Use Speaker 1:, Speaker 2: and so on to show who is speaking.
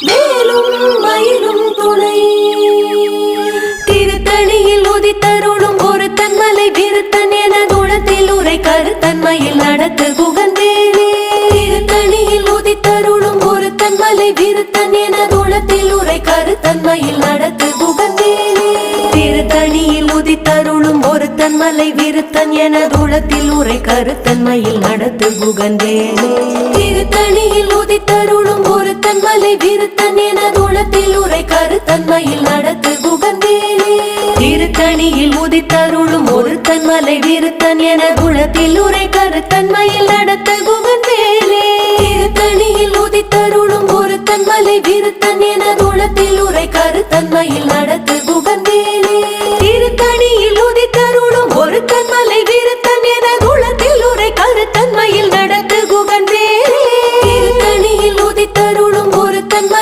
Speaker 1: வேலும் மயிலும் துணை. திருத்தணியில் உதித்தருளும் ஒரு தன்மலை விருத்தன் என குணத்தில் உரை கருத்தன்மையில் நடத்து குகந்தேனே திருத்தணியில் உதித்தருளும் ஒரு தன்மலை விருத்தன் என குணத்தில் உரை கருத்தன்மையில் நடத்து குகந்தேனே திருத்தணியில் உதித்தருளும் ஒரு தன்மலை விருத்தன் என குணத்தில் உரை கருத்தன்மையில் நடத்து குகந்தேனே திருத்தணியில் உதித்தருளும் ஒரு தன்மலை விருத்தன் என தூளத்தில் உரை கருத்தன்மையில் நடத்து குகந்தேனே திருத்தணியில் உதித்தருளும் ஒரு தன்மலை விருத்தன் என குணத்தில் உரை கருத்தன்மையில் நடத்த குகந்தேனே திருத்தணியில் உதித்தருளும் ஒரு தன்மலை விருத்தன் என குணத்தில் உரை கரு